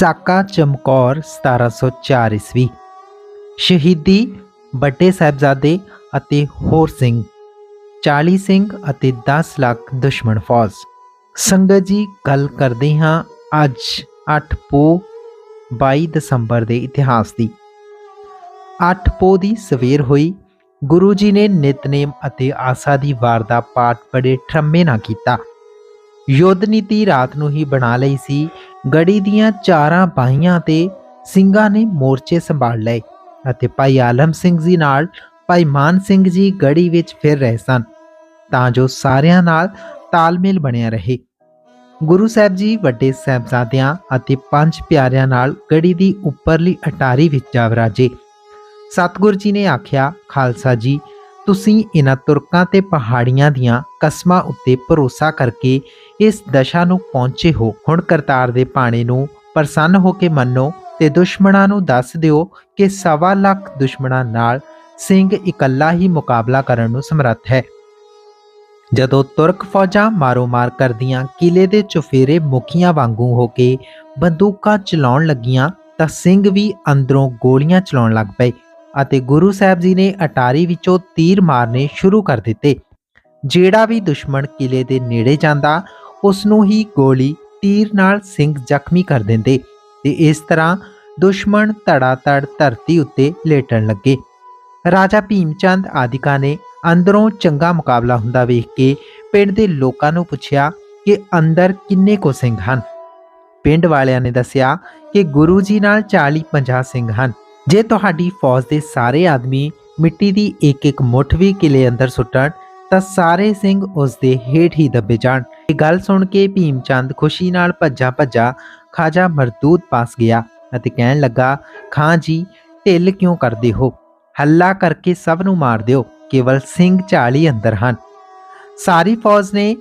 ਸਾਕਾ ਚਮਕੌਰ 1704 ਈਸਵੀ। ਸ਼ਹੀਦੀ ਵੱਡੇ ਸਾਹਿਬਜ਼ਾਦੇ ਅਤੇ ਹੋਰ ਸਿੰਘ 40 ਸਿੰਘ ਅਤੇ 10 ਲੱਖ ਦੁਸ਼ਮਣ ਫੌਜ। ਸੰਗਤ ਜੀ, ਗੱਲ ਕਰਦੇ ਹਾਂ ਅੱਜ 8 ਪੋ 22 ਦਸੰਬਰ ਦੇ ਇਤਿਹਾਸ ਦੀ। 8 ਪੋ ਦੀ ਸਵੇਰ ਹੋਈ, ਗੁਰੂ ਜੀ ਨੇ ਨਿਤਨੇਮ ਅਤੇ ਆਸਾ ਦੀ ਵਾਰ ਦਾ ਪਾਠ ਬੜੇ ਠਰਮੇ ਨਾਲ ਕੀਤਾ। ਯੁੱਧ ਨੀਤੀ ਰਾਤ ਨੂੰ ਹੀ ਬਣਾ ਲਈ ਸੀ ਗੜੀ ਦੀਆਂ ਚਾਰਾਂ ਬਾਹੀਆਂ ਤੇ ਸਿੰਘਾਂ ਨੇ ਮੋਰਚੇ ਸੰਭਾਲ ਲਏ ਅਤੇ ਭਾਈ ਆਲਮ ਸਿੰਘ ਜੀ ਨਾਲ ਭਾਈ ਮਾਨ ਸਿੰਘ ਜੀ ਗੜੀ ਵਿੱਚ ਫਿਰ ਰਹੇ ਸਨ। ਤਾਂ ਜੋ ਸਾਰਿਆਂ ਨਾਲ ਤਾਲਮੇਲ ਬਣਿਆ ਰਹੇ। ਗੁਰੂ ਸਾਹਿਬ ਜੀ ਵੱਡੇ ਸਾਹਿਬਜ਼ਾਦਿਆਂ ਅਤੇ ਪੰਜ ਪਿਆਰਿਆਂ ਨਾਲ ਗੜੀ ਦੀ ਉੱਪਰਲੀ ਅਟਾਰੀ ਵਿੱਚ ਜਾ ਵਰਾਜੇ। ਸਤਿਗੁਰ ਜੀ ਨੇ ਆਖਿਆ, ਖਾਲਸਾ ਜੀ ਤੁਸੀਂ ਇਹਨਾਂ ਤੁਰਕਾਂ ਤੇ ਪਹਾੜੀਆਂ ਦੀਆਂ ਕਸਮਾਂ ਉੱਤੇ ਭਰੋਸਾ ਕਰਕੇ ਇਸ ਦਸ਼ਾ ਨੂੰ ਪਹੁੰਚੇ ਹੋ। ਹੁਣ ਕਰਤਾਰ ਦੇ ਪਾਣੇ ਨੂੰ ਪ੍ਰਸੰਨ ਹੋ ਕੇ ਮੰਨੋ ਤੇ ਦੁਸ਼ਮਣਾਂ ਨੂੰ ਦੱਸ ਦਿਓ ਕਿ ਸਵਾ ਲੱਖ ਦੁਸ਼ਮਣਾਂ ਨਾਲ ਸਿੰਘ ਇਕੱਲਾ ਹੀ ਮੁਕਾਬਲਾ ਕਰਨ ਨੂੰ ਸਮਰੱਥ ਹੈ। ਜਦੋਂ ਤੁਰਕ ਫੌਜਾਂ ਮਾਰੋ-ਮਾਰ ਕਰਦੀਆਂ ਕਿਲੇ ਦੇ ਚੁਫੇਰੇ ਮੁਖੀਆਂ ਵਾਂਗੂ ਹੋ ਕੇ ਬੰਦੂਕਾਂ ਚਲਾਉਣ ਲੱਗੀਆਂ ਤਾਂ ਸਿੰਘ ਵੀ ਅੰਦਰੋਂ ਗੋਲੀਆਂ ਚਲਾਉਣ ਲੱਗ ਪਏ। ਅਤੇ ਗੁਰੂ ਸਾਹਿਬ ਜੀ ਨੇ ਅਟਾਰੀ ਵਿੱਚੋਂ ਤੀਰ ਮਾਰਨੇ ਸ਼ੁਰੂ ਕਰ ਦਿੱਤੇ। ਜਿਹੜਾ ਵੀ ਦੁਸ਼ਮਣ ਕਿਲੇ ਦੇ ਨੇੜੇ ਜਾਂਦਾ ਉਸ ਨੂੰ ਹੀ ਗੋਲੀ, ਤੀਰ ਨਾਲ ਸਿੰਘ ਜ਼ਖਮੀ ਕਰ ਦਿੰਦੇ ਤੇ ਇਸ ਤਰ੍ਹਾਂ ਦੁਸ਼ਮਣ ਧੜਾ ਧੜ ਧਰਤੀ ਉੱਤੇ ਲੇਟਣ ਲੱਗੇ। ਰਾਜਾ ਭੀਮਚੰਦ ਆਦਿਕਾ ਨੇ ਅੰਦਰੋਂ ਚੰਗਾ ਮੁਕਾਬਲਾ ਹੁੰਦਾ ਵੇਖ ਕੇ ਪਿੰਡ ਦੇ ਲੋਕਾਂ ਨੂੰ ਪੁੱਛਿਆ ਕਿ ਅੰਦਰ ਕਿੰਨੇ ਕੋ ਸਿੰਘ ਹਨ। ਪਿੰਡ ਵਾਲਿਆਂ ਨੇ ਦੱਸਿਆ ਕਿ ਗੁਰੂ ਜੀ ਨਾਲ 40-50 ਸਿੰਘ ਹਨ। ਜੇ ਤੁਹਾਡੀ ਫੌਜ ਦੇ ਸਾਰੇ ਆਦਮੀ ਮਿੱਟੀ ਦੀ ਇੱਕ ਇੱਕ ਮੁੱਠ ਵੀ ਕਿਲੇ ਅੰਦਰ ਸੁੱਟਣ, ਤਾਂ ਸਾਰੇ ਸਿੰਘ ਉਸ ਦੇ ਹੇਠ ਹੀ ਦੱਬੇ ਜਾਣ। ਇਹ ਗੱਲ ਸੁਣ ਕੇ ਭੀਮ ਚੰਦ ਖੁਸ਼ੀ ਨਾਲ ਭੱਜਾ ਭੱਜਾ ਖਾਜਾ ਮਰਦੂਦ ਪਾਸ ਗਿਆ ਅਤੇ ਕਹਿਣ ਲੱਗਾ, ਖਾਂ ਜੀ, ਢਿੱਲ ਕਿਉਂ ਕਰਦੇ ਹੋ? ਹੱਲਾ ਕਰਕੇ ਸਭ ਨੂੰ ਮਾਰ ਦਿਓ, ਕੇਵਲ ਸਿੰਘ 40 ਅੰਦਰ ਹਨ। ਸਾਰੀ ਫੌਜ ਨੇ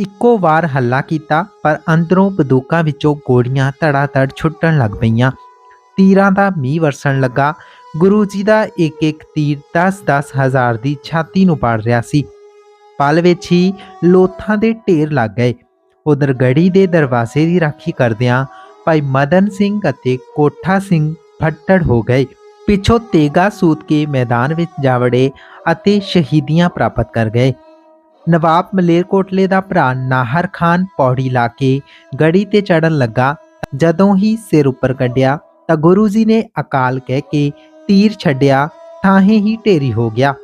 ਇੱਕੋ ਵਾਰ ਹੱਲਾ ਕੀਤਾ, ਪਰ ਅੰਦਰੋਂ ਬੰਦੂਕਾਂ ਵਿੱਚੋਂ ਗੋਲੀਆਂ ਧੜਾ ਧੜ ਛੁੱਟਣ ਲੱਗ ਪਈਆਂ। ਤੀਰਾਂ ਦਾ ਮੀਂਹ ਵਰਸਣ ਲੱਗਾ। ਗੁਰੂ ਜੀ ਦਾ ਇੱਕ ਇੱਕ ਤੀਰ 10-10 ਹਜ਼ਾਰ ਦੀ ਛਾਤੀ ਨੂੰ ਪਾੜ ਰਿਹਾ ਸੀ। ਪਲ ਵਿੱਚ ਹੀ ਲੋਥਾਂ ਦੇ ਢੇਰ ਲੱਗ ਗਏ। ਉਧਰ ਗੜੀ ਦੇ ਦਰਵਾਜ਼ੇ ਦੀ ਰਾਖੀ ਕਰਦਿਆਂ ਭਾਈ ਮਦਨ ਸਿੰਘ ਅਤੇ ਕੋਠਾ ਸਿੰਘ ਫੱਟੜ ਹੋ ਗਏ। ਪਿੱਛੋਂ ਤੇਗਾ ਸੂਤ ਕੇ ਮੈਦਾਨ ਵਿੱਚ ਜਾਵੜੇ ਅਤੇ ਸ਼ਹੀਦੀਆਂ ਪ੍ਰਾਪਤ ਕਰ ਗਏ। ਨਵਾਬ ਮਲੇਰਕੋਟਲੇ ਦਾ ਭਰਾ ਨਾਹਰ ਖਾਨ ਪੌੜੀ ਲਾ ਕੇ ਗੜੀ ਤੇ ਚੜਨ ਲੱਗਾ। ਜਦੋਂ ਹੀ ਸਿਰ ਉੱਪਰ ਕੱਢਿਆ ਤਾਂ ਗੁਰੂ ਜੀ ਨੇ ਅਕਾਲ ਕਹਿ ਕੇ ਤੀਰ ਛੱਡਿਆ ਥਾਹੇ ਹੀ ਢੇਰੀ ਹੋ ਗਿਆ।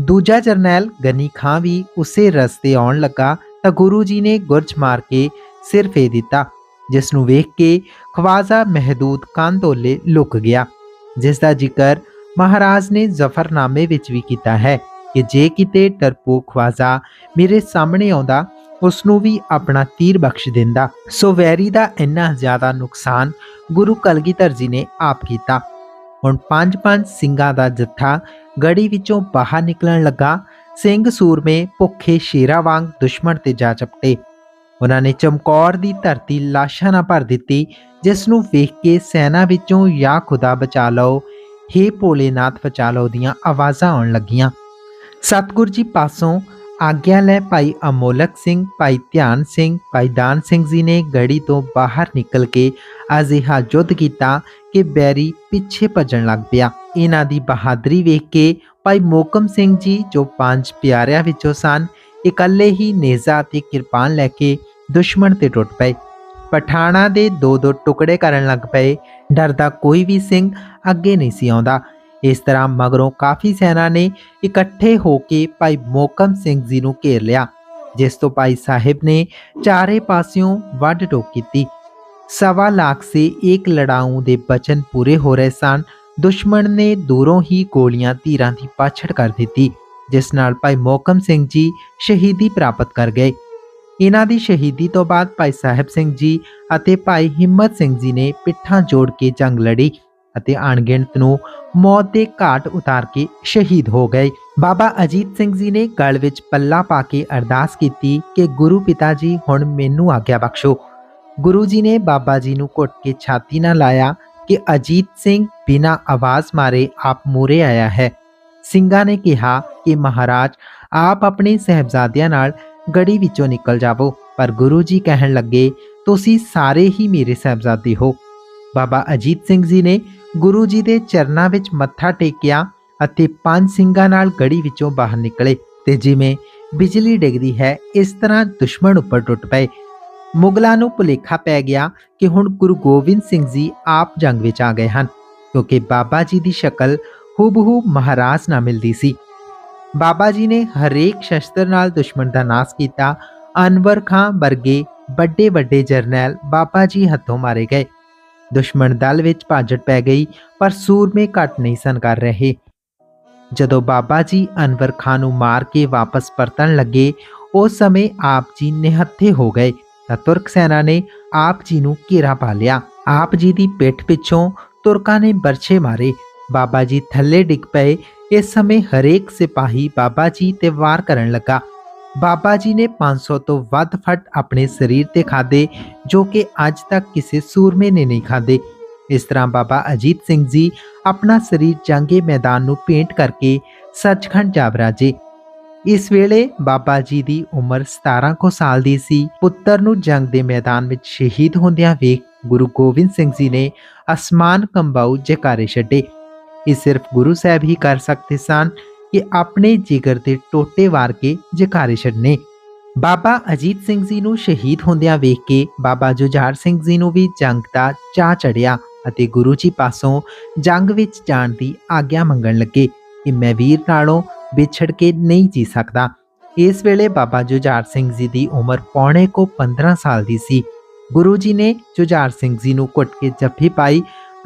ਦੂਜਾ ਜਰਨੈਲ ਗਨੀ ਖਾਂ ਵੀ ਉਸੇ ਰਸਤੇ ਆਉਣ ਲੱਗਾ, ਤਾਂ ਗੁਰੂ ਜੀ ਨੇ ਗੁਰਜ ਮਾਰ ਕੇ ਸਿਰ ਫੇ ਦਿੱਤਾ, ਜਿਸ ਨੂੰ ਵੇਖ ਕੇ ਖਵਾਜਾ ਮਹਿਦੂਦ ਕਾਂਦੋਲੇ ਲੁਕ ਗਿਆ, ਜਿਸ ਦਾ ਜ਼ਿਕਰ ਮਹਾਰਾਜ ਨੇ ਜ਼ਫਰਨਾਮੇ ਵਿੱਚ ਵੀ ਕੀਤਾ ਹੈ ਕਿ ਜੇ ਕਿਤੇ ਡਰਪੋਕ ਖਵਾਜਾ ਮੇਰੇ ਸਾਹਮਣੇ ਆਉਂਦਾ ਉਸ ਨੂੰ ਵੀ ਆਪਣਾ ਤੀਰ ਬਖਸ਼ ਦਿੰਦਾ। ਸੋ ਵੈਰੀ ਦਾ ਇੰਨਾ ਜ਼ਿਆਦਾ ਨੁਕਸਾਨ ਗੁਰੂ ਕਲਗੀਧਰ ਜੀ ਨੇ ਆਪ ਕੀਤਾ। ਹੁਣ ਪੰਜ ਪੰਜ ਸਿੰਘਾਂ ਦਾ ਜੱਥਾ ਗੜੀ ਵਿੱਚੋਂ ਬਾਹਰ ਨਿਕਲਣ ਲੱਗਾ। ਸਿੰਘ ਸੂਰਮੇ ਭੁੱਖੇ ਸ਼ੇਰਾਂ ਵਾਂਗ ਦੁਸ਼ਮਣ ਤੇ ਜਾ ਚਪਟੇ। ਉਹਨਾਂ ਨੇ ਚਮਕੌਰ ਦੀ ਧਰਤੀ ਲਾਸ਼ਾਂ ਨਾਲ ਭਰ ਦਿੱਤੀ, ਜਿਸ ਨੂੰ ਵੇਖ ਕੇ ਸੈਨਾ ਵਿੱਚੋਂ ਯਾ ਖੁਦਾ ਬਚਾ ਲਓ, ਹੇ ਭੋਲੇਨਾਥ ਬਚਾ ਲਓ ਦੀਆਂ ਆਵਾਜ਼ਾਂ ਆਉਣ ਲੱਗੀਆਂ। ਸਤਿਗੁਰ ਜੀ ਪਾਸੋਂ ਆਗਿਆ ਲੈ ਭਾਈ ਅਮੋਲਕ ਸਿੰਘ, ਭਾਈ ਧਿਆਨ ਸਿੰਘ, ਭਾਈ ਦਾਨ ਸਿੰਘ ਜੀ ਨੇ ਗੜੀ ਤੋਂ ਬਾਹਰ ਨਿਕਲ ਕੇ ਅਜਿਹਾ ਯੁੱਧ ਕੀਤਾ ਕਿ ਬੈਰੀ ਪਿੱਛੇ ਭੱਜਣ ਲੱਗ ਪਿਆ। ਇਹਨਾਂ ਦੀ ਬਹਾਦਰੀ ਵੇਖ ਕੇ ਭਾਈ ਮੋਕਮ ਸਿੰਘ ਜੀ, ਜੋ ਪੰਜ ਪਿਆਰਿਆਂ ਵਿੱਚੋਂ ਸਨ, ਇਕੱਲੇ ਹੀ ਨੇਜ਼ਾ ਤੇ ਕਿਰਪਾਨ ਲੈ ਕੇ ਦੁਸ਼ਮਣ ਤੇ ਟੁੱਟ ਪਏ। ਪਠਾਣਾ ਦੇ ਦੋ ਦੋ ਟੁਕੜੇ ਕਰਨ ਲੱਗ ਪਏ। ਡਰਦਾ ਕੋਈ ਵੀ ਸਿੰਘ ਅੱਗੇ ਨਹੀਂ ਸੀ ਆਉਂਦਾ। ਇਸ ਤਰ੍ਹਾਂ ਮਗਰੋਂ ਕਾਫੀ ਸੈਨਾ ਨੇ ਇਕੱਠੇ ਹੋ ਕੇ ਭਾਈ ਮੋਕਮ ਸਿੰਘ ਜੀ ਨੂੰ ਘੇਰ ਲਿਆ, ਜਿਸ ਤੋਂ ਭਾਈ ਸਾਹਿਬ ਨੇ ਚਾਰੇ ਪਾਸਿਓਂ ਵੱਢ ਟੋਕ ਕੀਤੀ। ਸਵਾ ਲੱਖ ਸੇ ਇੱਕ ਲੜਾਊ ਦੇ ਬਚਨ ਪੂਰੇ ਹੋ ਰਹੇ ਸਨ, ਦੁਸ਼ਮਣ ਨੇ ਦੂਰੋਂ ਹੀ ਗੋਲੀਆਂ ਧੀਰਾਂ ਦੀ ਪਾਛੜ ਕਰ ਦਿੱਤੀ, ਜਿਸ ਨਾਲ ਭਾਈ ਮੋਕਮ ਸਿੰਘ ਜੀ ਸ਼ਹੀਦੀ ਪ੍ਰਾਪਤ ਕਰ ਗਏ। ਇਹਨਾਂ ਦੀ ਸ਼ਹੀਦੀ ਤੋਂ ਬਾਅਦ ਭਾਈ ਸਾਹਿਬ ਸਿੰਘ ਜੀ ਅਤੇ ਭਾਈ ਹਿੰਮਤ ਸਿੰਘ ਜੀ ਨੇ ਪਿੱਠਾਂ ਜੋੜ ਕੇ ਜੰਗ ਲੜੀ। ਅਤੇ ਅਣਗਿਣਤ ਨੂੰ ਮੌਤ ਦੇ ਘਾਟ ਉਤਾਰ ਕੇ ਸ਼ਹੀਦ ਹੋ ਗਏ। ਬਾਬਾ ਅਜੀਤ ਸਿੰਘ ਜੀ ਨੇ ਗਲ ਵਿੱਚ ਪੱਲਾ ਪਾ ਕੇ ਅਰਦਾਸ ਕੀਤੀ ਕਿ ਗੁਰੂ ਪਿਤਾ ਜੀ ਹੁਣ ਮੈਨੂੰ ਆਗਿਆ ਬਖਸ਼ੋ। ਗੁਰੂ ਜੀ ਨੇ ਬਾਬਾ ਜੀ ਨੂੰ ਘੁੱਟ ਕੇ ਛਾਤੀ ਨਾਲ ਲਾਇਆ ਕਿ ਅਜੀਤ ਸਿੰਘ ਬਿਨਾ ਆਵਾਜ਼ ਮਾਰੇ ਆਪ ਮੂਰੇ ਆਇਆ ਹੈ। ਸਿੰਘਾਂ ਨੇ ਕਿਹਾ ਕਿ ਮਹਾਰਾਜ, ਆਪ ਆਪਣੇ ਸਹਿਬਜ਼ਾਦਿਆਂ ਨਾਲ ਗੜੀ ਵਿੱਚੋਂ ਨਿਕਲ ਜਾਵੋ, ਪਰ ਗੁਰੂ ਜੀ ਕਹਿਣ ਲੱਗੇ, ਤੁਸੀਂ ਸਾਰੇ ਹੀ ਮੇਰੇ ਸਹਿਬਜ਼ਾਦੇ ਹੋ। ਬਾਬਾ ਅਜੀਤ ਸਿੰਘ ਜੀ ਨੇ ਗੁਰੂ ਜੀ ਦੇ ਚਰਨਾਂ ਵਿੱਚ ਮੱਥਾ ਟੇਕਿਆ ਅਤੇ ਪੰਜ ਸਿੰਘਾਂ ਨਾਲ ਗੜੀ ਵਿੱਚੋਂ ਬਾਹਰ ਨਿਕਲੇ ਤੇ ਜਿਵੇਂ ਬਿਜਲੀ ਡਿੱਗਦੀ ਹੈ, ਇਸ ਤਰ੍ਹਾਂ ਦੁਸ਼ਮਣ ਉੱਪਰ ਟੁੱਟ ਪਏ। ਮੁਗਲਾਂ ਨੂੰ ਭੁਲੇਖਾ ਪੈ ਗਿਆ ਕਿ ਹੁਣ ਗੁਰੂ ਗੋਬਿੰਦ ਸਿੰਘ ਜੀ ਆਪ ਜੰਗ ਵਿੱਚ ਆ ਗਏ ਹਨ, ਕਿਉਂਕਿ ਬਾਬਾ ਜੀ ਦੀ ਸ਼ਕਲ ਹੂਬਹੂ ਮਹਾਰਾਜ ਨਾਲ ਮਿਲਦੀ ਸੀ। ਬਾਬਾ ਜੀ ਨੇ ਹਰੇਕ ਸ਼ਸਤਰ ਨਾਲ ਦੁਸ਼ਮਣ ਦਾ ਨਾਸ਼ ਕੀਤਾ। ਅਨਵਰ ਖਾਂ ਵਰਗੇ ਵੱਡੇ ਵੱਡੇ ਜਰਨੈਲ ਬਾਬਾ ਜੀ ਹੱਥੋਂ ਮਾਰੇ ਗਏ। ਦੁਸ਼ਮਣ ਦਲ ਵਿੱਚ ਭਾਜੜ ਪੈ ਗਈ, ਪਰ ਸੂਰਮੇ ਘਟ ਨਹੀਂ ਸਨ ਕਰ ਰਹੇ। ਜਦੋਂ ਬਾਬਾ ਜੀ ਅਨਵਰ ਖਾਨ ਨੂੰ ਮਾਰ ਕੇ ਵਾਪਸ ਪਰਤਣ ਲੱਗੇ, ਉਸ ਸਮੇਂ ਆਪ ਜੀ ਨਿਹੱਥੇ ਹੋ ਗਏ। ਤਾਂ ਤੁਰਕ ਸੈਨਾ ਨੇ ਆਪ ਜੀ ਨੂੰ ਘੇਰਾ ਪਾ ਲਿਆ। ਆਪ ਜੀ ਦੀ ਪਿੱਠ ਪਿੱਛੋਂ ਤੁਰਕਾਂ ਨੇ ਬਰਛੇ ਮਾਰੇ। ਬਾਬਾ ਜੀ ਥੱਲੇ ਡਿੱਗ ਪਏ। ਇਸ ਸਮੇਂ ਹਰੇਕ ਸਿਪਾਹੀ ਬਾਬਾ ਜੀ ਤੇ ਵਾਰ ਕਰਨ ਲੱਗਾ। ਬਾਬਾ ਜੀ ਨੇ 500 ਤੋਂ ਵੱਧ ਫਟ ਆਪਣੇ ਸਰੀਰ ਤੇ ਖਾਦੇ ਜੋ ਕਿ ਅੱਜ ਤੱਕ ਕਿਸੇ ਸੂਰਮੇ ਨੇ ਨਹੀਂ ਖਾਦੇ ਇਸ ਤਰ੍ਹਾਂ ਬਾਬਾ ਅਜੀਤ ਸਿੰਘ ਜੀ ਆਪਣਾ ਸਰੀਰ ਜੰਗੇ ਮੈਦਾਨ ਨੂੰ ਪੇਂਟ ਕਰਕੇ ਸੱਚਖੰਡ ਜਾ ਬਰਾਜੇ ਇਸ ਵੇਲੇ ਬਾਬਾ ਜੀ ਦੀ ਉਮਰ 17 ਕੁ ਸਾਲ ਦੀ ਸੀ। ਪੁੱਤਰ ਨੂੰ ਜੰਗ ਦੇ ਮੈਦਾਨ ਵਿੱਚ ਸ਼ਹੀਦ ਹੁੰਦਿਆਂ ਵੇਖ ਗੁਰੂ ਗੋਬਿੰਦ ਸਿੰਘ ਜੀ ਨੇ ਅਸਮਾਨ ਕੰਬਾਉ ਜਕਾਰੇ ਛੱਡੇ। ਇਹ ਸਿਰਫ ਗੁਰੂ ਸਾਹਿਬ ਹੀ ਕਰ ਸਕਦੇ ਸਨ। ਕਿ ਆਪਣੇ ਜਿਗਰ ਦੇ ਟੋਟੇ ਵਾਰ ਕੇ ਜਕਾਰੇ ਛੱਡਨੇ। ਬਾਬਾ ਅਜੀਤ ਸਿੰਘ ਜੀ ਨੂੰ ਸ਼ਹੀਦ ਹੁੰਦਿਆਂ ਵੇਖ ਕੇ ਬਾਬਾ ਜੁਝਾਰ ਸਿੰਘ ਜੀ ਨੂੰ ਵੀ ਜੰਗ ਦਾ ਚਾਹ ਚੜਿਆ ਅਤੇ ਗੁਰੂ ਜੀ ਪਾਸੋਂ ਜੰਗ ਵਿੱਚ ਜਾਣ ਦੀ ਆਗਿਆ ਮੰਗਣ ਲੱਗੇ ਕਿ ਮੈਂ ਵੀਰ ਨਾਲੋਂ ਵਿਛੜ ਕੇ ਨਹੀਂ ਜੀ ਸਕਦਾ। ਇਸ ਵੇਲੇ ਬਾਬਾ ਜੁਝਾਰ ਸਿੰਘ ਜੀ ਦੀ ਉਮਰ ਪੌਣੇ ਕੋ 15 ਸਾਲ ਦੀ ਸੀ। ਗੁਰੂ ਜੀ ਨੇ ਜੁਝਾਰ ਸਿੰਘ ਜੀ ਨੂੰ ਕੁੱਟ ਕੇ ਜੱਫੀ ਪਾਈ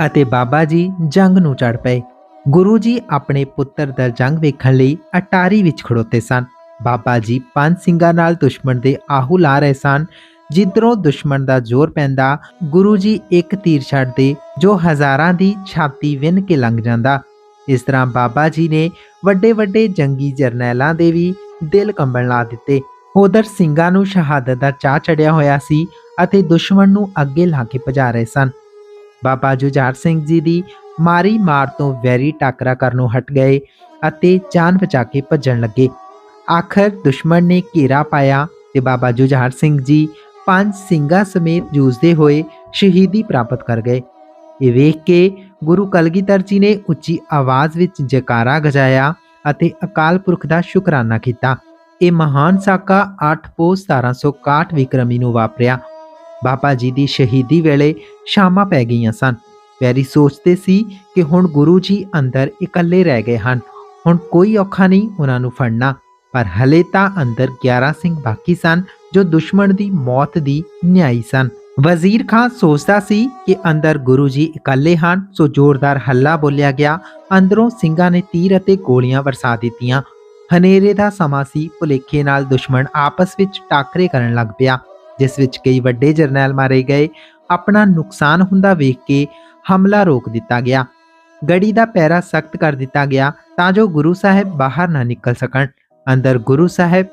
ਅਤੇ ਬਾਬਾ ਜੀ ਜੰਗ ਨੂੰ ਚੜ ਪਏ। ਗੁਰੂ ਜੀ ਆਪਣੇ ਪੁੱਤਰ ਦਾ ਜੰਗ ਵੇਖਣ ਲਈ ਅਟਾਰੀ ਵਿੱਚ ਖੜੋਤੇ ਸਨ। ਬਾਬਾ ਜੀ ਪੰਜ ਸਿੰਘਾਂ ਨਾਲ ਦੁਸ਼ਮਣ ਦੇ ਆਹੂ ਲਾ ਰਹੇ ਸਨ। ਜਿੱਧਰੋਂ ਦੁਸ਼ਮਣ ਦਾ ਜ਼ੋਰ ਪੈਂਦਾ, ਗੁਰੂ ਜੀ ਇੱਕ ਤੀਰ ਛੱਡਦੇ, ਜੋ ਹਜ਼ਾਰਾਂ ਦੀ ਛਾਤੀ ਵਿੰਨ ਕੇ ਲੰਘ ਜਾਂਦਾ। ਇਸ ਤਰ੍ਹਾਂ ਬਾਬਾ ਜੀ ਨੇ ਵੱਡੇ ਵੱਡੇ ਜੰਗੀ ਜਰਨੈਲਾਂ ਦੇ ਵੀ ਦਿਲ ਕੰਬਣ ਲਾ ਦਿੱਤੇ। ਉਧਰ ਸਿੰਘਾਂ ਨੂੰ ਸ਼ਹਾਦਤ ਦਾ ਚਾਹ ਚੜਿਆ ਹੋਇਆ ਸੀ ਅਤੇ ਦੁਸ਼ਮਣ ਨੂੰ ਅੱਗੇ ਲਾ ਕੇ ਭਜਾ ਰਹੇ ਸਨ। ਬਾਬਾ ਜੁਝਾਰ ਸਿੰਘ ਜੀ ਦੀ ਮਾਰੀ ਮਾਰ ਤੋਂ ਵੈਰੀ ਟਾਕਰਾ ਕਰਨੋਂ ਹਟ ਗਏ ਅਤੇ ਜਾਨ ਬਚਾ ਕੇ ਭੱਜਣ ਲੱਗੇ। ਆਖਰ ਦੁਸ਼ਮਣ ਨੇ ਘੇਰਾ ਪਾਇਆ ਤੇ ਬਾਬਾ ਜੁਝਾਰ ਸਿੰਘ ਜੀ ਪੰਜ ਸਿੰਘਾਂ ਸਮੇਤ ਜੂਝਦੇ ਹੋਏ ਸ਼ਹੀਦੀ ਪ੍ਰਾਪਤ ਕਰ ਗਏ। ਇਹ ਵੇਖ ਕੇ ਗੁਰੂ ਕਲਗੀਧਰ ਜੀ ਨੇ ਉੱਚੀ ਆਵਾਜ਼ ਵਿੱਚ ਜੈਕਾਰਾ ਗਜਾਇਆ ਅਤੇ ਅਕਾਲ ਪੁਰਖ ਦਾ ਸ਼ੁਕਰਾਨਾ ਕੀਤਾ। ਇਹ ਮਹਾਨ ਸਾਕਾ 8 ਪੋ 1761 ਵਿਕਰਮੀ ਨੂੰ ਵਾਪਰਿਆ। ਬਾਬਾ ਜੀ ਦੀ ਸ਼ਹੀਦੀ ਵੇਲੇ ਸ਼ਾਮਾਂ ਪੈ ਗਈਆਂ ਸਨ। ਵੈਰੀ ਸੋਚਦੇ ਸੀ ਕਿ ਹੁਣ ਗੁਰੂ ਜੀ ਅੰਦਰ ਇਕੱਲੇ ਰਹਿ ਗਏ ਹਨ। ਹੁਣ ਕੋਈ ਔਖਾ ਨਹੀਂ ਉਹਨਾਂ ਨੂੰ ਫੜਨਾ। ਪਰ ਹਲੇ ਤਾਂ ਅੰਦਰ 11 ਸਿੰਘ ਬਾਕੀ ਸਨ, ਜੋ ਦੁਸ਼ਮਣ ਦੀ ਮੌਤ ਦੀ ਨਿਆਈ ਸਨ। ਵਜ਼ੀਰ ਖਾਨ ਸੋਚਦਾ ਸੀ ਕਿ ਅੰਦਰ ਗੁਰੂ ਜੀ ਇਕੱਲੇ ਹਨ, ਸੋ ਜ਼ੋਰਦਾਰ ਹੱਲਾ ਬੋਲਿਆ ਗਿਆ। ਅੰਦਰੋਂ ਸਿੰਘਾਂ ਨੇ ਤੀਰ ਅਤੇ ਗੋਲੀਆਂ ਵਰਸਾ ਦਿੱਤੀਆਂ। ਹਨੇਰੇ ਦਾ ਸਮਾਂ ਸੀ, ਭੁਲੇਖੇ ਨਾਲ ਦੁਸ਼ਮਣ ਆਪਸ ਵਿੱਚ ਟਾਕਰੇ ਕਰਨ ਲੱਗ ਪਿਆ, ਜਿਸ ਵਿੱਚ ਕਈ ਵੱਡੇ ਜਰਨੈਲ ਮਾਰੇ ਗਏ। ਆਪਣਾ ਨੁਕਸਾਨ ਹੁੰਦਾ ਵੇਖ ਕੇ ਹਮਲਾ ਰੋਕ ਦਿੱਤਾ ਗਿਆ। ਗੜੀ ਦਾ ਪੈਰਾ ਸਖਤ ਕਰ ਦਿੱਤਾ ਗਿਆ ਤਾਂ ਜੋ ਗੁਰੂ ਸਾਹਿਬ ਬਾਹਰ ਨਾ ਨਿਕਲ ਸਕਣ। ਅੰਦਰ ਗੁਰੂ ਸਾਹਿਬ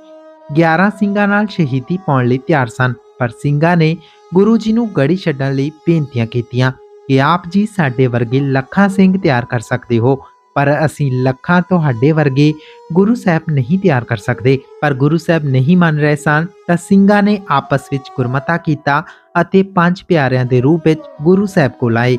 11 ਸਿੰਘਾਂ ਨਾਲ ਸ਼ਹੀਦੀ ਪਾਉਣ ਲਈ ਤਿਆਰ ਸਨ, ਪਰ ਸਿੰਘਾਂ ਨੇ ਗੁਰੂ ਜੀ ਨੂੰ ਗੜੀ ਛੱਡਣ ਲਈ ਬੇਨਤੀਆਂ ਕੀਤੀਆਂ ਕਿ ਆਪ ਜੀ ਸਾਡੇ ਵਰਗੇ ਲੱਖਾਂ ਸਿੰਘ ਤਿਆਰ ਕਰ ਸਕਦੇ ਹੋ, ਪਰ ਅਸੀਂ ਲੱਖਾਂ ਤੁਹਾਡੇ ਵਰਗੇ ਗੁਰੂ ਸਾਹਿਬ ਨਹੀਂ ਤਿਆਰ ਕਰ ਸਕਦੇ। ਪਰ ਗੁਰੂ ਸਾਹਿਬ ਨਹੀਂ ਮੰਨ ਰਹੇ ਸਨ ਤਾਂ ਸਿੰਘਾਂ ਨੇ ਆਪਸ ਵਿੱਚ ਗੁਰਮਤਾ ਕੀਤਾ ਅਤੇ ਪੰਜ ਪਿਆਰਿਆਂ ਦੇ ਰੂਪ ਵਿੱਚ ਗੁਰੂ ਸਾਹਿਬ ਕੋਲ ਆਏ।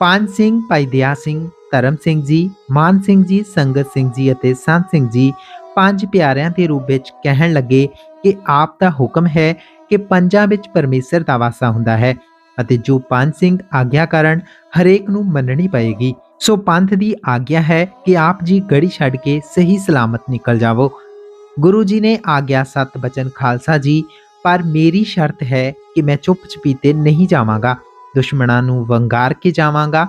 ਪੰਜ ਸਿੰਘ, ਭਾਈ ਦਿਆ ਸਿੰਘ, ਧਰਮ ਸਿੰਘ ਜੀ, ਮਾਨ ਸਿੰਘ ਜੀ, ਸੰਗਤ ਸਿੰਘ ਜੀ ਅਤੇ ਸੰਤ ਸਿੰਘ ਜੀ ਪੰਜ ਪਿਆਰਿਆਂ ਦੇ ਰੂਪ ਵਿੱਚ ਕਹਿਣ ਲੱਗੇ ਕਿ ਆਪ ਦਾ ਹੁਕਮ ਹੈ ਕਿ ਪੰਜਾਂ ਵਿੱਚ ਪਰਮੇਸ਼ਰ ਦਾ ਵਾਸਾ ਹੁੰਦਾ ਹੈ ਅਤੇ ਜੋ ਪੰਜ ਸਿੰਘ ਆਗਿਆ ਕਰਨ ਹਰੇਕ ਨੂੰ ਮੰਨਣੀ ਪਏਗੀ, ਸੋ ਪੰਥ ਦੀ ਆਗਿਆ ਹੈ ਕਿ ਆਪ ਜੀ ਗੜੀ ਛੱਡ ਕੇ ਸਹੀ ਸਲਾਮਤ ਨਿਕਲ ਜਾਵੋ। ਗੁਰੂ ਜੀ ਨੇ ਆਗਿਆ ਸਤ ਬਚਨ ਖਾਲਸਾ ਜੀ, ਪਰ ਮੇਰੀ ਸ਼ਰਤ ਹੈ ਕਿ ਮੈਂ ਚੁੱਪ ਚਪੀਤੇ ਨਹੀਂ ਜਾਵਾਂਗਾ। ਦੁਸ਼ਮਣਾਂ ਨੂੰ ਵੰਗਾਰ ਕੇ ਜਾਵਾਂਗਾ।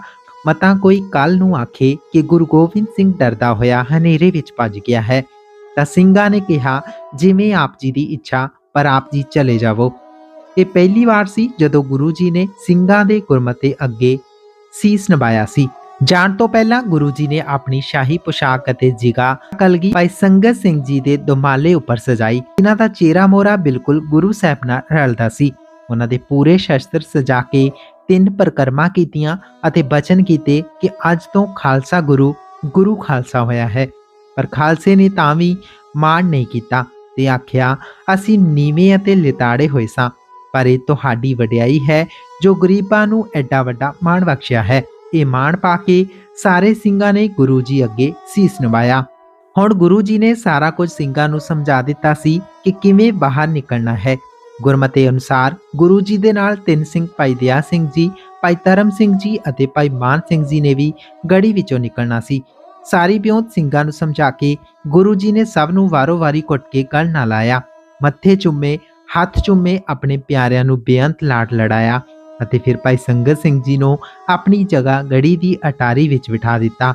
ਮਤਾ ਕੋਈ ਕੱਲ ਨੂੰ ਆਖੇ ਕਿ ਗੁਰੂ ਗੋਬਿੰਦ ਸਿੰਘ ਡਰਦਾ ਹੋਇਆ ਹਨੇਰੇ ਵਿੱਚ ਭੱਜ ਗਿਆ ਹੈ। ਤਾਂ ਸਿੰਘਾਂ ਨੇ ਕਿਹਾ, ਜਿਵੇਂ ਆਪ ਜੀ ਦੀ ਇੱਛਾ, ਪਰ ਆਪ ਜੀ ਚਲੇ ਜਾਵੋ। ਇਹ ਪਹਿਲੀ ਵਾਰ ਸੀ ਜਦੋਂ ਗੁਰੂ ਜੀ ਨੇ ਸਿੰਘਾਂ ਦੇ ਗੁਰਮਤੇ ਅੱਗੇ ਸੀਸ ਨਵਾਇਆ ਸੀ। ਜਾਣ ਤੋਂ ਪਹਿਲਾਂ ਗੁਰੂ ਜੀ ਨੇ ਆਪਣੀ ਸ਼ਾਹੀ ਪੋਸ਼ਾਕ ਅਤੇ ਜਿਗਾ ਕਲਗੀ ਭਾਈ ਸੰਗਤ ਸਿੰਘ ਜੀ ਦੇ ਦੁਮਾਲੇ ਉੱਪਰ ਸਜਾਈ। ਇਹਨਾਂ ਦਾ ਚਿਹਰਾ ਮੋਰਾ ਬਿਲਕੁਲ ਗੁਰੂ ਸਾਹਿਬ ਨਾਲ ਰਲਦਾ ਸੀ। ਉਹਨਾਂ ਦੇ ਪੂਰੇ ਸ਼ਸਤਰ ਸਜਾ ਕੇ ਤਿੰਨ ਪ੍ਰਕਰਮਾ ਕੀਤੀਆਂ ਅਤੇ ਬਚਨ ਕੀਤੇ ਕਿ ਅੱਜ ਤੋਂ ਖਾਲਸਾ ਗੁਰੂ ਗੁਰੂ ਖਾਲਸਾ ਹੋਇਆ ਹੈ। ਪਰ ਖਾਲਸੇ ਨੇ ਤਾਂ ਵੀ ਮਾਣ ਨਹੀਂ ਕੀਤਾ ਤੇ ਆਖਿਆ, ਅਸੀਂ ਨੀਵੇਂ ਅਤੇ ਲਿਤਾੜੇ ਹੋਏ ਸਾਂ, ਪਰ ਇਹ ਤੁਹਾਡੀ ਵਡਿਆਈ ਹੈ ਜੋ ਗਰੀਬਾਂ ਨੂੰ ਐਡਾ ਵੱਡਾ ਮਾਣ ਬਖਸ਼ਿਆ ਹੈ। ਇਹ ਮਾਣ ਪਾ ਕੇ ਸਾਰੇ ਸਿੰਘਾਂ ਨੇ ਗੁਰੂ ਜੀ ਅੱਗੇ ਸੀਸ ਨਿਵਾਇਆ। ਹੁਣ ਗੁਰੂ ਜੀ ਨੇ ਸਾਰਾ ਕੁਝ ਸਿੰਘਾਂ ਨੂੰ ਸਮਝਾ ਦਿੱਤਾ ਸੀ ਕਿ ਕਿਵੇਂ ਬਾਹਰ ਨਿਕਲਣਾ ਹੈ। ਗੁਰਮਤਿ ਅਨੁਸਾਰ ਗੁਰੂ ਜੀ ਦੇ ਨਾਲ ਤਿੰਨ ਸਿੰਘ ਭਾਈ ਦਇਆ ਸਿੰਘ ਜੀ, ਭਾਈ ਧਰਮ ਸਿੰਘ ਜੀ ਅਤੇ ਭਾਈ ਮਾਨ ਸਿੰਘ ਜੀ ਨੇ ਵੀ ਗੜੀ ਵਿੱਚੋਂ ਨਿਕਲਣਾ ਸੀ। ਸਾਰੀ ਬਿਉਂਤ ਸਿੰਘਾਂ ਨੂੰ ਸਮਝਾ ਕੇ ਗੁਰੂ ਜੀ ਨੇ ਸਭ ਨੂੰ ਵਾਰੋ-ਵਾਰੀ ਕੁੱਟ ਕੇ ਗਲ ਨਾ ਲਾਇਆ। ਮੱਥੇ ਚੁੰਮੇ, ਹੱਥ ਚੁੰਮੇ ਆਪਣੇ ਪਿਆਰਿਆਂ ਨੂੰ ਬੇਅੰਤ ਲਾਡ ਲੜਾਇਆ ਅਤੇ ਫਿਰ ਭਾਈ ਸੰਗਤ ਸਿੰਘ ਜੀ ਨੂੰ ਆਪਣੀ ਜਗ੍ਹਾ ਗੜੀ ਦੀ ਅਟਾਰੀ ਵਿੱਚ ਬਿਠਾ ਦਿੱਤਾ।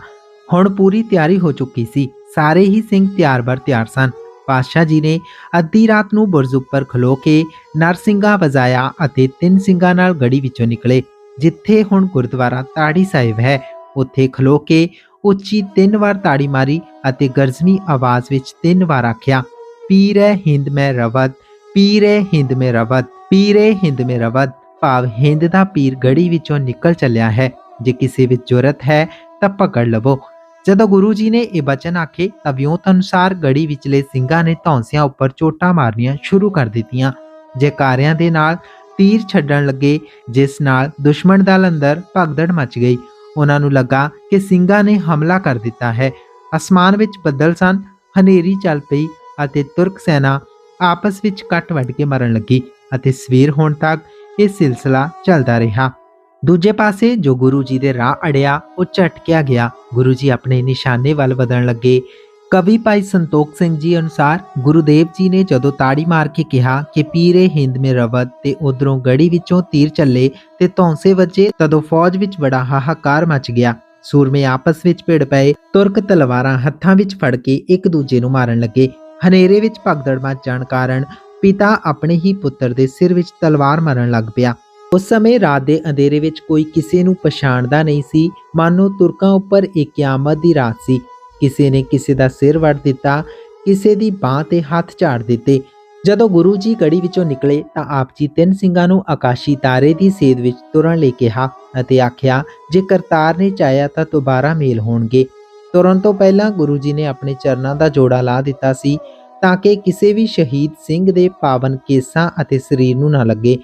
ਹੁਣ ਪੂਰੀ ਤਿਆਰੀ ਹੋ ਚੁੱਕੀ ਸੀ। ਸਾਰੇ ਹੀ ਸਿੰਘ ਤਿਆਰ-ਬਰ ਤਿਆਰ ਸਨ। ਪਾਤਸ਼ਾਹ ਜੀ ਨੇ ਅੱਧੀ ਰਾਤ ਨੂੰ ਬੁਰਜ ਉੱਪਰ ਖਲੋ ਕੇ ਨਰਸਿੰਘਾ ਵਜਾਇਆ ਅਤੇ ਤਿੰਨ ਸਿੰਘਾਂ ਨਾਲ ਗੜੀ ਵਿੱਚੋਂ ਨਿਕਲੇ, ਜਿੱਥੇ ਹੁਣ ਗੁਰਦੁਆਰਾ ਤਾੜੀ ਸਾਹਿਬ ਹੈ। ਉੱਥੇ ਖਲੋ ਕੇ ਉੱਚੀ ਤਿੰਨ ਵਾਰ ਤਾੜੀ ਮਾਰੀ ਅਤੇ ਗਰਜਵੀਂ ਆਵਾਜ਼ ਵਿੱਚ ਤਿੰਨ ਵਾਰ ਆਖਿਆ, ਪੀਰੇ ਹਿੰਦ ਮੈਂ ਰਵਦ, ਪੀਰੇ ਹਿੰਦ ਮੈਂ ਰਵਦ, ਪੀਰੇ ਹਿੰਦ ਮੈਂ ਰਵਤ ਭਾਵ ਹਿੰਦ ਦਾ ਪੀਰ ਗੜੀ ਵਿੱਚੋਂ ਨਿਕਲ ਚੱਲਿਆ ਹੈ। ਜੇ ਕਿਸੇ ਵਿੱਚ ਜ਼ਰੂਰਤ ਹੈ ਤਾਂ ਪਕੜ ਲਵੋ। ਜਦੋਂ ਗੁਰੂ ਜੀ ਨੇ ਇਹ ਬਚਨ ਆਖੇ ਤਾਂ ਵਿਉਂਤ ਅਨੁਸਾਰ ਗੜੀ ਵਿਚਲੇ ਸਿੰਘਾਂ ਨੇ ਧੌਂਸਿਆਂ ਉੱਪਰ ਚੋਟਾਂ ਮਾਰਨੀਆਂ ਸ਼ੁਰੂ ਕਰ ਦਿੱਤੀਆਂ। ਜੈਕਾਰਿਆਂ ਦੇ ਨਾਲ ਤੀਰ ਛੱਡਣ ਲੱਗੇ, ਜਿਸ ਨਾਲ ਦੁਸ਼ਮਣ ਦਲ ਅੰਦਰ ਭਗਦੜ ਮਚ ਗਈ। ਉਹਨਾਂ ਨੂੰ ਲੱਗਾ ਕਿ ਸਿੰਘਾਂ ਨੇ ਹਮਲਾ ਕਰ ਦਿੱਤਾ ਹੈ। ਅਸਮਾਨ ਵਿੱਚ ਬੱਦਲ ਸਨ, ਹਨੇਰੀ ਚੱਲ ਪਈ ਅਤੇ ਤੁਰਕ ਸੈਨਾ ਆਪਸ ਵਿੱਚ ਕੱਟ ਵੱਢ ਕੇ ਮਰਨ ਲੱਗੀ ਅਤੇ ਸਵੇਰ ਹੋਣ ਤੱਕ ਇਹ ਸਿਲਸਿਲਾ ਚੱਲਦਾ ਰਿਹਾ। ਦੂਜੇ ਪਾਸੇ ਜੋ ਗੁਰੂ ਜੀ ਦੇ ਰਾਹ ਅੜਿਆ, ਉਹ ਝਟਕਿਆ ਗਿਆ। ਗੁਰੂ ਜੀ ਆਪਣੇ ਨਿਸ਼ਾਨੇ ਵੱਲ ਵਧਣ ਲੱਗੇ। ਕਵੀ ਭਾਈ ਸੰਤੋਖ ਸਿੰਘ ਜੀ ਅਨੁਸਾਰ ਗੁਰੂਦੇਵ ਜੀ ਨੇ ਜਦੋਂ ਤਾੜੀ ਮਾਰ ਕੇ ਕਿਹਾ ਕਿ ਪੀਰੇ ਹਿੰਦ ਮੇ ਰਵਤ ਤੇ ਉਧਰੋਂ ਗੜੀ ਵਿੱਚੋਂ ਤੀਰ ਚੱਲੇ ਤੇ ਧੌਂਸੇ ਵੱਜੇ, ਤਦੋਂ ਫੌਜ ਵਿੱਚ ਬੜਾ ਹਾਹਾਕਾਰ ਮਚ ਗਿਆ। ਸੂਰਮੇ ਆਪਸ ਵਿੱਚ ਭਿੜ ਪਏ, ਤੁਰਕ ਤਲਵਾਰਾਂ ਹੱਥਾਂ ਵਿੱਚ ਫੜ ਕੇ ਇੱਕ ਦੂਜੇ ਨੂੰ ਮਾਰਨ ਲੱਗੇ। ਹਨੇਰੇ ਵਿੱਚ ਭਗਦੜ ਮਚ ਜਾਣ ਕਾਰਨ ਪਿਤਾ ਆਪਣੇ ਹੀ ਪੁੱਤਰ ਦੇ ਸਿਰ ਵਿੱਚ ਤਲਵਾਰ ਮਾਰਨ ਲੱਗ ਪਿਆ। ਉਸ ਸਮੇਂ ਰਾਤ ਦੇ ਅੰਧੇਰੇ ਵਿੱਚ ਕੋਈ ਕਿਸੇ ਨੂੰ ਪਛਾਣਦਾ ਨਹੀਂ ਸੀ। ਮਾਨੋ ਤੁਰਕਾਂ ਉੱਪਰ ਇੱਕ ਕਿਆਮਤ ਦੀ ਰਾਤ ਸੀ। ਕਿਸੇ ਨੇ ਕਿਸੇ ਦਾ ਸਿਰ ਵੱਢ ਦਿੱਤਾ, ਕਿਸੇ ਦੀ ਬਾਹ ਤੇ ਹੱਥ ਝਾੜ ਦਿੱਤੇ। ਜਦੋਂ ਗੁਰੂ ਜੀ ਗੜੀ ਵਿੱਚੋਂ ਨਿਕਲੇ ਤਾਂ ਆਪ ਜੀ ਤਿੰਨ ਸਿੰਘਾਂ ਨੂੰ ਆਕਾਸ਼ੀ ਤਾਰੇ ਦੀ ਸੇਧ ਵਿੱਚ ਤੁਰਨ ਲਈ ਕਿਹਾ ਅਤੇ ਆਖਿਆ, ਜੇ ਕਰਤਾਰ ਨੇ ਚਾਹਿਆ ਤਾਂ ਦੁਬਾਰਾ ਮੇਲ ਹੋਣਗੇ। ਤੁਰਨ ਤੋਂ ਪਹਿਲਾਂ ਗੁਰੂ ਜੀ ਨੇ ਆਪਣੇ ਚਰਨਾਂ ਦਾ ਜੋੜਾ ਲਾ ਦਿੱਤਾ ਸੀ ਤਾਂ ਕਿ ਕਿਸੇ ਵੀ ਸ਼ਹੀਦ ਸਿੰਘ ਦੇ ਪਾਵਨ ਕੇਸਾਂ ਅਤੇ ਸਰੀਰ ਨੂੰ ਨਾ ਲੱਗੇ।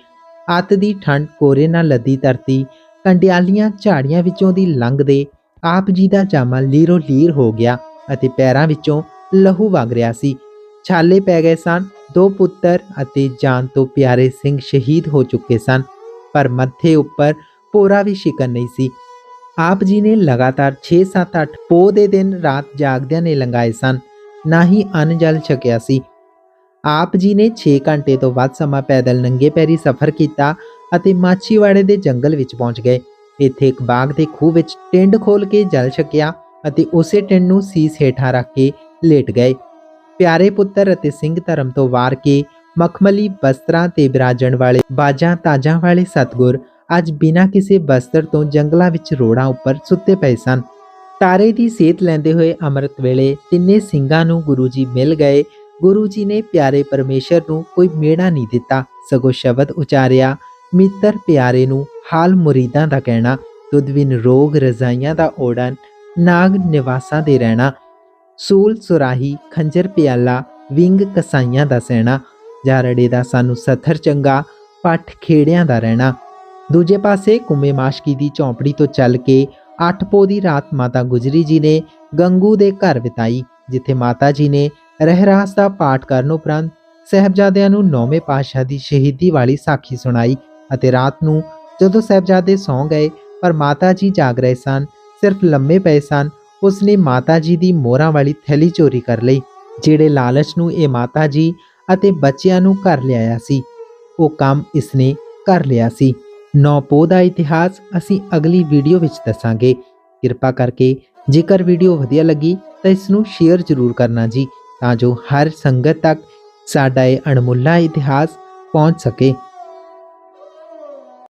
ਅੱਤ ਦੀ ਠੰਡ ਕੋਰੇ ਨਾਲ ਲੱਦੀ ਧਰਤੀ, ਕੰਡਿਆਲੀਆਂ ਝਾੜੀਆਂ ਵਿੱਚੋਂ ਦੀ ਲੰਘਦੇ, ਆਪ ਜੀ ਦਾ ਜਾਮਾ ਲੀਰੋ ਲੀਰ ਹੋ ਗਿਆ ਅਤੇ ਪੈਰਾਂ ਵਿੱਚੋਂ ਲਹੂ ਵਗ ਰਿਹਾ ਸੀ। ਛਾਲੇ ਪੈ ਗਏ ਸਨ, ਦੋ ਪੁੱਤਰ ਅਤੇ ਜਾਨ ਤੋਂ ਪਿਆਰੇ ਸਿੰਘ ਸ਼ਹੀਦ ਹੋ ਚੁੱਕੇ ਸਨ, ਪਰ ਮੱਥੇ ਉੱਪਰ ਪੋਰਾ ਵੀ ਸ਼ਿਕਨ ਨਹੀਂ ਸੀ। ਆਪ ਜੀ ਨੇ ਲਗਾਤਾਰ 6 7 8 ਪੋ ਦੇ ਦਿਨ ਰਾਤ ਜਾਗਦਿਆਂ ਨੇ ਲੰਗਾਏ ਸਨ, ਨਾ ਹੀ ਅੰਨ ਜਲ ਛਕਿਆ ਸੀ। ਆਪ ਜੀ ਨੇ 6 ਘੰਟੇ ਤੋਂ ਵੱਧ ਸਮਾਂ ਪੈਦਲ ਨੰਗੇ ਪੈਰੀ ਸਫ਼ਰ ਕੀਤਾ ਅਤੇ ਮਾਛੀਵਾੜੇ ਦੇ ਜੰਗਲ ਵਿੱਚ ਪਹੁੰਚ ਗਏ। ਇੱਥੇ ਇੱਕ ਬਾਗ ਦੇ ਖੂਹ ਵਿੱਚ ਟਿੰਡ ਖੋਲ ਕੇ ਜਲ ਛਕਿਆ ਅਤੇ ਉਸੇ ਟਿੰਡ ਨੂੰ ਸੀਸ ਹੇਠਾਂ ਰੱਖ ਕੇ ਲੇਟ ਗਏ। ਪਿਆਰੇ ਪੁੱਤਰ ਅਤੇ ਸਿੰਘ ਧਰਮ ਤੋਂ ਵਾਰ ਕੇ ਮਖਮਲੀ ਬਸਤਰਾਂ ਤੇ ਬਿਰਾਜਣ ਵਾਲੇ ਬਾਜਾਂ ਤਾਜਾਂ ਵਾਲੇ ਸਤਗੁਰ ਅੱਜ ਬਿਨਾਂ ਕਿਸੇ ਬਸਤਰ ਤੋਂ ਜੰਗਲਾਂ ਵਿੱਚ ਰੋੜਾਂ ਉੱਪਰ ਸੁੱਤੇ ਪਏ ਸਨ। ਤਾਰੇ ਦੀ ਸੇਧ ਲੈਂਦੇ ਹੋਏ ਅੰਮ੍ਰਿਤ ਵੇਲੇ ਤਿੰਨੇ ਸਿੰਘਾਂ ਨੂੰ ਗੁਰੂ ਜੀ ਮਿਲ ਗਏ ਗੁਰੂ ਜੀ ਨੇ ਪਿਆਰੇ ਪਰਮੇਸ਼ਰ ਨੂੰ ਕੋਈ ਮੇੜਾ ਨਹੀਂ ਦਿੱਤਾ। ਸਗੋਂ ਸ਼ਬਦ ਉਚਾਰਿਆ, ਮਿੱਤਰ ਪਿਆਰੇ ਨੂੰ ਹਾਲ ਮੁਰੀਦਾਂ ਦਾ ਕਹਿਣਾ ਤੁਧ ਰੋਗ ਰਜ਼ਾਈਆਂ ਦਾ ਓੜਨ, ਨਾਗ ਨਿਵਾਸਾਂ ਦੇ ਰਹਿਣਾ, ਸੂਲ ਸੁਰਾਹੀ ਖੰਜਰ ਪਿਆਲਾ, ਵਿੰਗ ਕਸਾਈਆਂ ਦਾ ਸਹਿਣਾ, ਜਾਰੜੇ ਦਾ ਸਾਨੂੰ ਸਥਰ ਚੰਗਾ, ਪੱਠ ਖੇੜਿਆਂ ਦਾ ਰਹਿਣਾ। ਦੂਜੇ ਪਾਸੇ ਕੁੰਮੇ ਮਾਸ਼ਕੀ ਦੀ ਝੌਂਪੜੀ ਤੋਂ ਚੱਲ ਕੇ ਅੱਠ ਪੋ ਦੀ ਰਾਤ ਮਾਤਾ ਗੁਜਰੀ ਜੀ ਨੇ ਗੰਗੂ ਦੇ ਘਰ ਬਿਤਾਈ, ਜਿੱਥੇ ਮਾਤਾ ਜੀ ਨੇ ਰਹਿਰਾਸ ਦਾ ਪਾਠ ਕਰਨ ਉਪਰੰਤ ਸਹਿਬਜ਼ਾਦਿਆਂ ਨੂੰ ਨੌਵੇਂ ਪਾਤਸ਼ਾਹ ਦੀ ਸ਼ਹੀਦੀ ਵਾਲੀ ਸਾਖੀ ਸੁਣਾਈ ਅਤੇ ਰਾਤ ਨੂੰ ਜਦੋਂ ਸਹਿਬਜ਼ਾਦੇ ਸੌਂ ਗਏ, ਪਰ ਮਾਤਾ ਜੀ ਜਾਗ ਰਹੇ ਸਨ, ਸਿਰਫ ਲੰਮੇ ਪਏ ਸਨ, ਉਸਨੇ ਮਾਤਾ ਜੀ ਦੀ ਮੋਹਰਾਂ ਵਾਲੀ ਥੈਲੀ ਚੋਰੀ ਕਰ ਲਈ, ਜਿਹੜੇ ਲਾਲਚ ਨੂੰ ਇਹ ਮਾਤਾ ਜੀ ਅਤੇ ਬੱਚਿਆਂ ਨੂੰ ਘਰ ਲਿਆਇਆ ਸੀ। ਉਹ ਕੰਮ ਇਸਨੇ ਕਰ ਲਿਆ ਸੀ। ਨੌ ਪੋਹ ਦਾ ਇਤਿਹਾਸ ਅਸੀਂ ਅਗਲੀ ਵੀਡੀਓ ਵਿੱਚ ਦੱਸਾਂਗੇ। ਕਿਰਪਾ ਕਰਕੇ ਜੇਕਰ ਵੀਡੀਓ ਵਧੀਆ ਲੱਗੀ ਤਾਂ ਇਸ ਨੂੰ ਸ਼ੇਅਰ ਜ਼ਰੂਰ ਕਰਨਾ ਜੀ। ਤਾਂ ਜੋ ਹਰ ਸੰਗਤ ਤੱਕ ਸਾਡਾ ਇਹ ਅਣਮੁੱਲਾ ਇਤਿਹਾਸ ਪਹੁੰਚ ਸਕੇ।